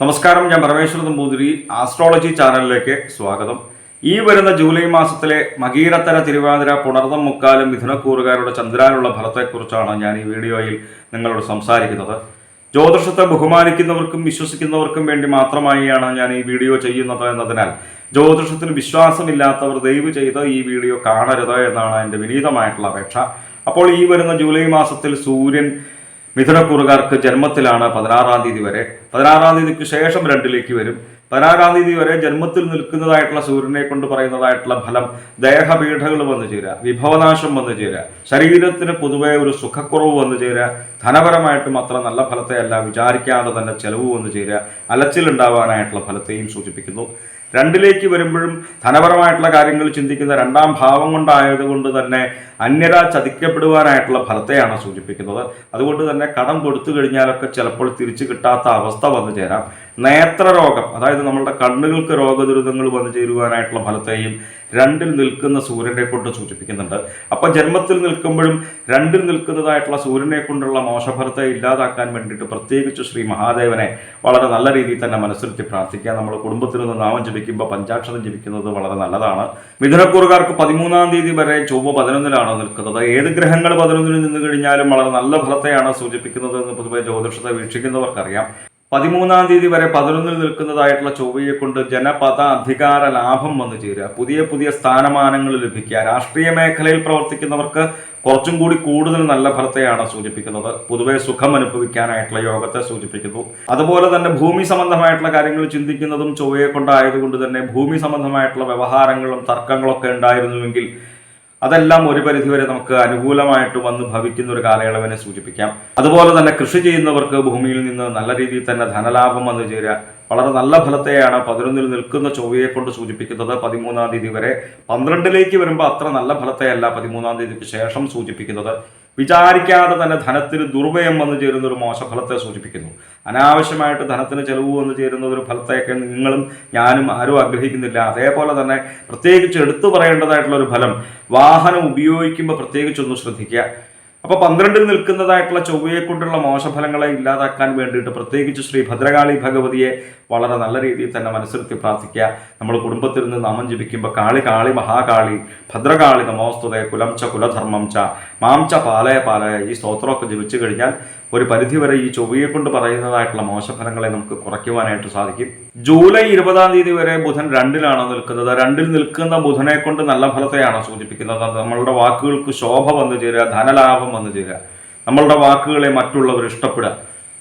നമസ്കാരം ഞാൻ പരമേശ്വര നമ്പൂതിരി ആസ്ട്രോളജി ചാനലിലേക്ക് സ്വാഗതം. ഈ വരുന്ന ജൂലൈ മാസത്തിലെ മകീരത്തര തിരുവാതിര പുണർതം മുക്കാലും മിഥുനക്കൂറുകാരുടെ ചന്ദ്രാനുള്ള ഫലത്തെക്കുറിച്ചാണ് ഞാൻ ഈ വീഡിയോയിൽ നിങ്ങളോട് സംസാരിക്കുന്നത്. ജ്യോതിഷത്തെ ബഹുമാനിക്കുന്നവർക്കും വിശ്വസിക്കുന്നവർക്കും വേണ്ടി മാത്രമായാണ് ഞാൻ ഈ വീഡിയോ ചെയ്യുന്നത് എന്നതിനാൽ ജ്യോതിഷത്തിന് വിശ്വാസമില്ലാത്തവർ ദയവ് ചെയ്ത് ഈ വീഡിയോ കാണരുത് എന്നാണ് എന്റെ വിനീതമായിട്ടുള്ള അപേക്ഷ. അപ്പോൾ ഈ വരുന്ന ജൂലൈ മാസത്തിൽ സൂര്യൻ മിഥുനക്കൂറുകാർക്ക് ജന്മത്തിലാണ് പതിനാറാം തീയതി വരെ. പതിനാറാം തീയതിക്ക് ശേഷം രണ്ടിലേക്ക് വരും. പതിനാറാം തീയതി വരെ ജന്മത്തിൽ നിൽക്കുന്നതായിട്ടുള്ള സൂര്യനെ കൊണ്ട് പറയുന്നതായിട്ടുള്ള ഫലം ദേഹപീഠകൾ വന്നു ചേരുക വിഭവനാശം വന്നു ചേരുക ശരീരത്തിന് പൊതുവെ ഒരു സുഖക്കുറവ് വന്നു ചേരുക ധനപരമായിട്ടും അത്ര നല്ല ഫലത്തെയല്ല വിചാരിക്കാതെ തന്നെ ചെലവ് വന്നു ചേരുക അലച്ചിലുണ്ടാവാനായിട്ടുള്ള ഫലത്തെയും സൂചിപ്പിക്കുന്നു. രണ്ടിലേക്ക് വരുമ്പോഴും ധനപരമായിട്ടുള്ള കാര്യങ്ങൾ ചിന്തിക്കുന്ന രണ്ടാം ഭാവം കൊണ്ടായതുകൊണ്ട് തന്നെ അന്യരാ ചതിക്കപ്പെടുവാനായിട്ടുള്ള ഫലത്തെയാണ് സൂചിപ്പിക്കുന്നത്. അതുകൊണ്ട് തന്നെ കടം കൊടുത്തു കഴിഞ്ഞാലൊക്കെ ചിലപ്പോൾ തിരിച്ചു കിട്ടാത്ത അവസ്ഥ വന്നു ചേരാം. നേത്രരോഗം അതായത് നമ്മളുടെ കണ്ണുകൾക്ക് രോഗദുരിതങ്ങൾ വന്നു ചേരുവാനായിട്ടുള്ള ഫലത്തെയും രണ്ടിൽ നിൽക്കുന്ന സൂര്യനെ കൊണ്ട് സൂചിപ്പിക്കുന്നുണ്ട്. അപ്പം ജന്മത്തിൽ നിൽക്കുമ്പോഴും രണ്ടിൽ നിൽക്കുന്നതായിട്ടുള്ള സൂര്യനെ കൊണ്ടുള്ള മോശഫലത്തെ ഇല്ലാതാക്കാൻ വേണ്ടിയിട്ട് പ്രത്യേകിച്ച് ശ്രീ മഹാദേവനെ വളരെ നല്ല രീതിയിൽ തന്നെ മനസ്സിരുത്തി പ്രാർത്ഥിക്കുക. നമ്മൾ കുടുംബത്തിൽ നിന്ന് നാമം ജപിക്കുമ്പോൾ പഞ്ചാക്ഷരം ജപിക്കുന്നത് വളരെ നല്ലതാണ്. മിഥുനക്കൂറുകാർക്ക് പതിമൂന്നാം തീയതി വരെ ചൊവ്വ പതിനൊന്നിലാണ് നിൽക്കുന്നത്. ഏത് ഗ്രഹങ്ങൾ പതിനൊന്നിൽ നിന്ന് കഴിഞ്ഞാലും വളരെ നല്ല ഫലത്തെയാണ് സൂചിപ്പിക്കുന്നത് എന്ന് പൊതുവെ ജ്യോതിഷത്തെ വീക്ഷിക്കുന്നവർക്കറിയാം. പതിമൂന്നാം തീയതി വരെ പതിനൊന്നിൽ നിൽക്കുന്നതായിട്ടുള്ള ചൊവ്വയെ കൊണ്ട് ജനപദ അധികാര ലാഭം വന്നു ചേരുക. പുതിയ പുതിയ സ്ഥാനമാനങ്ങൾ ലഭിക്കുക. രാഷ്ട്രീയ മേഖലയിൽ പ്രവർത്തിക്കുന്നവർക്ക് കുറച്ചും കൂടി കൂടുതൽ നല്ല ഫലത്തെയാണ് സൂചിപ്പിക്കുന്നത്. പൊതുവെ സുഖം അനുഭവിക്കാനായിട്ടുള്ള യോഗത്തെ സൂചിപ്പിക്കുന്നു. അതുപോലെ തന്നെ ഭൂമി സംബന്ധമായിട്ടുള്ള കാര്യങ്ങൾ ചിന്തിക്കുന്നതും ചൊവ്വയെ കൊണ്ടായതുകൊണ്ട് തന്നെ ഭൂമി സംബന്ധമായിട്ടുള്ള വ്യവഹാരങ്ങളും തർക്കങ്ങളൊക്കെ ഉണ്ടായിരുന്നുവെങ്കിൽ അതെല്ലാം ഒരു പരിധിവരെ നമുക്ക് അനുകൂലമായിട്ട് വന്ന് ഭവിക്കുന്ന ഒരു കാലയളവിനെ സൂചിപ്പിക്കാം. അതുപോലെ തന്നെ കൃഷി ചെയ്യുന്നവർക്ക് ഭൂമിയിൽ നിന്ന് നല്ല രീതിയിൽ തന്നെ ധനലാഭം വന്നു ചേരുക. വളരെ നല്ല ഫലത്തെയാണ് പതിനൊന്നിൽ നിൽക്കുന്ന ചൊവ്വയെ കൊണ്ട് സൂചിപ്പിക്കുന്നത് പതിമൂന്നാം തീയതി വരെ. പന്ത്രണ്ടിലേക്ക് വരുമ്പോൾ അത്ര നല്ല ഫലത്തെയല്ല പതിമൂന്നാം തീയതിക്ക് ശേഷം സൂചിപ്പിക്കുന്നത്. വിചാരിക്കാതെ തന്നെ ധനത്തിന് ദുർവ്യയം വന്നു ചേരുന്ന ഒരു മോശഫലത്തെ സൂചിപ്പിക്കുന്നു. അനാവശ്യമായിട്ട് ധനത്തിന് ചെലവ് വന്നു ചേരുന്ന ഒരു ഫലത്തെയൊക്കെ നിങ്ങളും ഞാനും ആരും ആഗ്രഹിക്കുന്നില്ല. അതേപോലെ തന്നെ പ്രത്യേകിച്ച് എടുത്തു പറയേണ്ടതായിട്ടുള്ള ഒരു ഫലം വാഹനം ഉപയോഗിക്കുമ്പോൾ പ്രത്യേകിച്ചൊന്ന് ശ്രദ്ധിക്കുക. അപ്പോൾ പന്ത്രണ്ടിൽ നിൽക്കുന്നതായിട്ടുള്ള ചൊവ്വയെ കൊണ്ടുള്ള മോശഫലങ്ങളെ ഇല്ലാതാക്കാൻ വേണ്ടിയിട്ട് പ്രത്യേകിച്ച് ശ്രീ ഭദ്രകാളി ഭഗവതിയെ വളരെ നല്ല രീതിയിൽ തന്നെ മനസ്സിരുത്തി പ്രാർത്ഥിക്കുക. നമ്മൾ കുടുംബത്തിൽ നിന്ന് നാമം ജപിക്കുമ്പോൾ കാളി കാളി മഹാകാളി ഭദ്രകാളി നമോസ്തുതേ കുലം ച കുലധർമ്മം ച മാം ച പാലയ പാലയ ഈ സ്തോത്രമൊക്കെ ജപിച്ചു കഴിഞ്ഞാൽ ഒരു പരിധിവരെ ഈ ചൊവ്വയെ കൊണ്ട് പറയുന്നതായിട്ടുള്ള മോശഫലങ്ങളെ നമുക്ക് കുറയ്ക്കുവാനായിട്ട് സാധിക്കും. ജൂലൈ ഇരുപതാം തീയതി വരെ ബുധൻ രണ്ടിലാണ് നിൽക്കുന്നത്. രണ്ടിൽ നിൽക്കുന്ന ബുധനെ കൊണ്ട് നല്ല ഫലത്തെയാണ് സൂചിപ്പിക്കുന്നത്. നമ്മളുടെ വാക്കുകൾക്ക് ശോഭ വന്നു ചേരുക ധനലാഭം വന്നു ചേരുക. നമ്മളുടെ വാക്കുകളെ മറ്റുള്ളവർ ഇഷ്ടപ്പെടുക.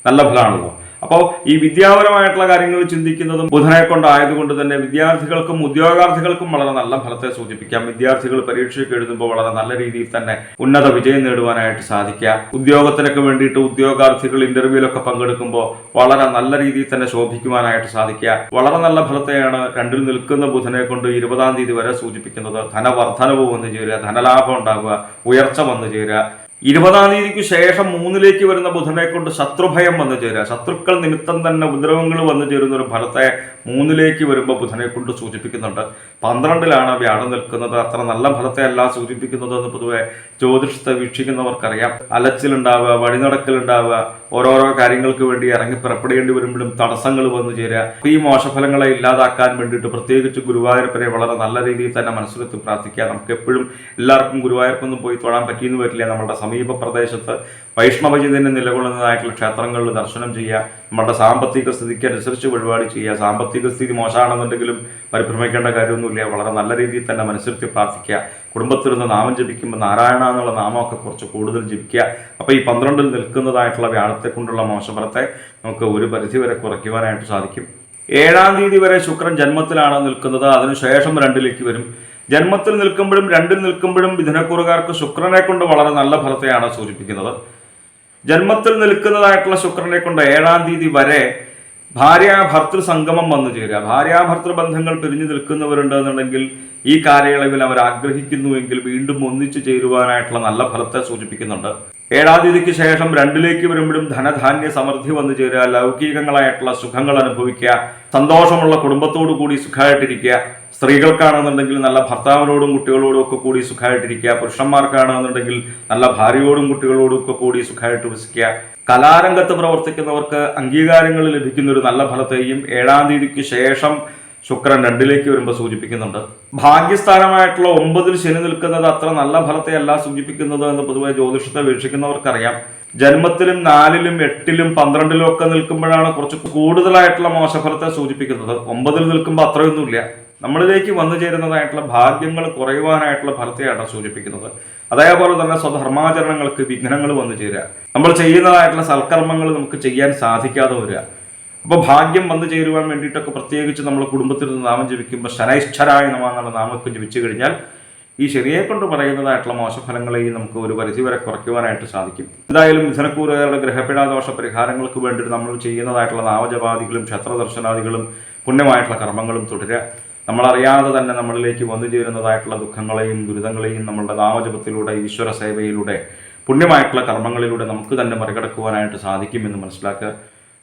നല്ല ഫലമാണല്ലോ. അപ്പോൾ ഈ വിദ്യാപരമായിട്ടുള്ള കാര്യങ്ങൾ ചിന്തിക്കുന്നതും ബുധനെ കൊണ്ടായതുകൊണ്ട് തന്നെ വിദ്യാർത്ഥികൾക്കും ഉദ്യോഗാർത്ഥികൾക്കും വളരെ നല്ല ഫലത്തെ സൂചിപ്പിക്കാം. വിദ്യാർത്ഥികൾ പരീക്ഷയ്ക്ക് എഴുതുമ്പോൾ വളരെ നല്ല രീതിയിൽ തന്നെ ഉന്നത വിജയം നേടുവാനായിട്ട് സാധിക്കുക. ഉദ്യോഗത്തിനൊക്കെ വേണ്ടിയിട്ട് ഉദ്യോഗാർത്ഥികൾ ഇന്റർവ്യൂലൊക്കെ പങ്കെടുക്കുമ്പോൾ വളരെ നല്ല രീതിയിൽ തന്നെ ശോഭിക്കുവാനായിട്ട് സാധിക്കുക. വളരെ നല്ല ഫലത്തെയാണ് രണ്ടിൽ നിൽക്കുന്ന ബുധനെ കൊണ്ട് ഇരുപതാം തീയതി വരെ സൂചിപ്പിക്കുന്നത്. ധനവർദ്ധനവ് വന്നു ചേരുക ധനലാഭം ഉണ്ടാകുക ഉയർച്ച വന്നു ചേരുക. ഇരുപതാം തീയതിക്ക് ശേഷം മൂന്നിലേക്ക് വരുന്ന ബുധനെ കൊണ്ട് ശത്രുഭയം വന്നു ചേരുക. ശത്രുക്കൾ നിമിത്തം തന്നെ ഉപദ്രവങ്ങൾ വന്നു ചേരുന്ന ഒരു ഫലത്തെ മൂന്നിലേക്ക് വരുമ്പോൾ ബുധനെ കൊണ്ട് സൂചിപ്പിക്കുന്നുണ്ട്. പന്ത്രണ്ടിലാണ് വ്യാഴം നിൽക്കുന്നത്. അത്ര നല്ല ഫലത്തെ അല്ല സൂചിപ്പിക്കുന്നത് എന്ന് പൊതുവെ ജ്യോതിഷത്തെ വീക്ഷിക്കുന്നവർക്കറിയാം. അലച്ചിലുണ്ടാവുക വഴിനടക്കലുണ്ടാവുക ഓരോരോ കാര്യങ്ങൾക്ക് വേണ്ടി ഇറങ്ങി പുറപ്പെടേണ്ടി വരുമ്പോഴും തടസ്സങ്ങൾ വന്നു ചേരുക. ഈ മോശഫലങ്ങളെ ഇല്ലാതാക്കാൻ വേണ്ടിയിട്ട് പ്രത്യേകിച്ച് ഗുരുവായൂരപ്പനെ വളരെ നല്ല രീതിയിൽ തന്നെ മനസ്സിലെത്തി പ്രാർത്ഥിക്കുക. നമുക്ക് എപ്പോഴും എല്ലാവർക്കും ഗുരുവായൂരപ്പൊന്നും പോയി തൊഴാൻ പറ്റിയെന്ന് വരില്ല. നമ്മുടെ സമീപ പ്രദേശത്ത് വൈഷ്ണവചിതന് നിലകൊള്ളുന്നതായിട്ടുള്ള ക്ഷേത്രങ്ങളിൽ ദർശനം ചെയ്യുക. നമ്മുടെ സാമ്പത്തിക സ്ഥിതിക്ക് അനുസരിച്ച് വഴിപാട് ചെയ്യുക. സാമ്പത്തിക സ്ഥിതി മോശമാണെന്നുണ്ടെങ്കിലും പരിഭ്രമിക്കേണ്ട കാര്യമൊന്നുമില്ല. വളരെ നല്ല രീതിയിൽ തന്നെ മനസ്സിലെത്തി പ്രാർത്ഥിക്കുക. കുടുംബത്തിൽ നിന്ന് നാമം ജപിക്കുമ്പോൾ നാരായണ എന്നുള്ള നാമമൊക്കെ കുറച്ച് കൂടുതൽ ജപിക്കുക. അപ്പോൾ ഈ പന്ത്രണ്ടിൽ നിൽക്കുന്നതായിട്ടുള്ള വ്യാഴത്തെ കൊണ്ടുള്ള മോശഫലത്തെ നമുക്ക് ഒരു പരിധി വരെ കുറയ്ക്കുവാനായിട്ട് സാധിക്കും. ഏഴാം തീയതി വരെ ശുക്രൻ ജന്മത്തിലാണ് നിൽക്കുന്നത്. അതിനുശേഷം രണ്ടിലേക്ക് വരും. ജന്മത്തിൽ നിൽക്കുമ്പോഴും രണ്ടിൽ നിൽക്കുമ്പോഴും മിഥുനക്കുറുകാർക്ക് ശുക്രനെ കൊണ്ട് വളരെ നല്ല ഫലത്തെയാണ് സൂചിപ്പിക്കുന്നത്. ജന്മത്തിൽ നിൽക്കുന്നതായിട്ടുള്ള ശുക്രനെ കൊണ്ട് ഏഴാം തീയതി വരെ ഭാര്യാഭർത്തൃ സംഗമം വന്നു ചേരുക. ഭാര്യാഭർത്തൃ ബന്ധങ്ങൾ പിരിഞ്ഞു നിൽക്കുന്നവരുണ്ടെന്നുണ്ടെങ്കിൽ ഈ കാലയളവിൽ അവർ ആഗ്രഹിക്കുന്നുവെങ്കിൽ വീണ്ടും ഒന്നിച്ചു ചേരുവാനായിട്ടുള്ള നല്ല ഫലത്തെ സൂചിപ്പിക്കുന്നുണ്ട്. ഏഴാം തീയതിക്ക് ശേഷം രണ്ടിലേക്ക് വരുമ്പോഴും ധനധാന്യ സമൃദ്ധി വന്നു ചേരുക ലൗകികങ്ങളായിട്ടുള്ള സുഖങ്ങൾ അനുഭവിക്കുക സന്തോഷമുള്ള കുടുംബത്തോടു കൂടി സുഖമായിട്ടിരിക്കുക സ്ത്രീകൾക്കാണെന്നുണ്ടെങ്കിൽ നല്ല ഭർത്താവിനോടും കുട്ടികളോടും ഒക്കെ കൂടി സുഖമായിട്ടിരിക്കുക പുരുഷന്മാർക്കാണെന്നുണ്ടെങ്കിൽ നല്ല ഭാര്യയോടും കുട്ടികളോടും ഒക്കെ കൂടി സുഖമായിട്ട് വസിക്കുക. കലാരംഗത്ത് പ്രവർത്തിക്കുന്നവർക്ക് അംഗീകാരങ്ങൾ ലഭിക്കുന്ന ഒരു നല്ല ഫലത്തെയും ഏഴാം തീയതിക്ക് ശേഷം ശുക്രൻ രണ്ടിലേക്ക് വരുമ്പോൾ സൂചിപ്പിക്കുന്നുണ്ട്. ഭാഗ്യസ്ഥാനമായിട്ടുള്ള ഒമ്പതിൽ ശനി നിൽക്കുന്നത് അത്ര നല്ല ഫലത്തെ അല്ല സൂചിപ്പിക്കുന്നത് എന്ന് പൊതുവെ ജ്യോതിഷത്തെ വീക്ഷിക്കുന്നവർക്കറിയാം. ജന്മത്തിലും നാലിലും എട്ടിലും പന്ത്രണ്ടിലും ഒക്കെ നിൽക്കുമ്പോഴാണ് കുറച്ച് കൂടുതലായിട്ടുള്ള മോശഫലത്തെ സൂചിപ്പിക്കുന്നത്. ഒമ്പതിൽ നിൽക്കുമ്പോൾ അത്രയൊന്നുമില്ല. നമ്മളിലേക്ക് വന്നു ചേരുന്നതായിട്ടുള്ള ഭാഗ്യങ്ങൾ കുറയുവാനായിട്ടുള്ള ഫലത്തെയാണ് സൂചിപ്പിക്കുന്നത്. അതേപോലെ തന്നെ സ്വധർമാചരണങ്ങൾക്ക് വിഘ്നങ്ങൾ വന്നു ചേരുക. നമ്മൾ ചെയ്യുന്നതായിട്ടുള്ള സൽക്കർമ്മങ്ങൾ നമുക്ക് ചെയ്യാൻ സാധിക്കാതെ വരിക. അപ്പോൾ ഭാഗ്യം വന്നു ചേരുവാൻ വേണ്ടിയിട്ടൊക്കെ പ്രത്യേകിച്ച് നമ്മൾ കുടുംബത്തിൽ നിന്ന് നാമം ജപിക്കുമ്പോൾ ശനൈശ്വരായ നമ എന്നുള്ള നാമൊക്കെ ജപിച്ചു കഴിഞ്ഞാൽ ഈ ശരിയെ കൊണ്ട് പറയുന്നതായിട്ടുള്ള മോശഫലങ്ങളെയും നമുക്ക് ഒരു പരിധിവരെ കുറയ്ക്കുവാനായിട്ട് സാധിക്കും. എന്തായാലും മിഥനക്കൂറുകാരുടെ ഗ്രഹപിഴ ദോഷ പരിഹാരങ്ങൾക്ക് വേണ്ടിയിട്ട് നമ്മൾ ചെയ്യുന്നതായിട്ടുള്ള നാമജപാദികളും ക്ഷേത്രദർശനാദികളും പുണ്യമായിട്ടുള്ള കർമ്മങ്ങളും തുടരുക. നമ്മളറിയാതെ തന്നെ നമ്മളിലേക്ക് വന്നു ചേരുന്നതായിട്ടുള്ള ദുഃഖങ്ങളെയും ദുരിതങ്ങളെയും നമ്മളുടെ നാമജപത്തിലൂടെ ഈശ്വര സേവയിലൂടെ പുണ്യമായിട്ടുള്ള കർമ്മങ്ങളിലൂടെ നമുക്ക് തന്നെ മറികടക്കുവാനായിട്ട് സാധിക്കുമെന്ന് മനസ്സിലാക്കുക.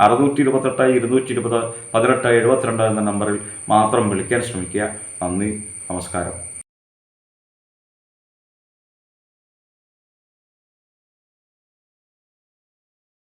അറുന്നൂറ്റി ഇരുപത്തെട്ട് ഇരുന്നൂറ്റി ഇരുപത് പതിനെട്ട് എഴുപത്തിരണ്ട് എന്ന നമ്പറിൽ മാത്രം വിളിക്കാൻ ശ്രമിക്കുക. നന്ദി നമസ്കാരം.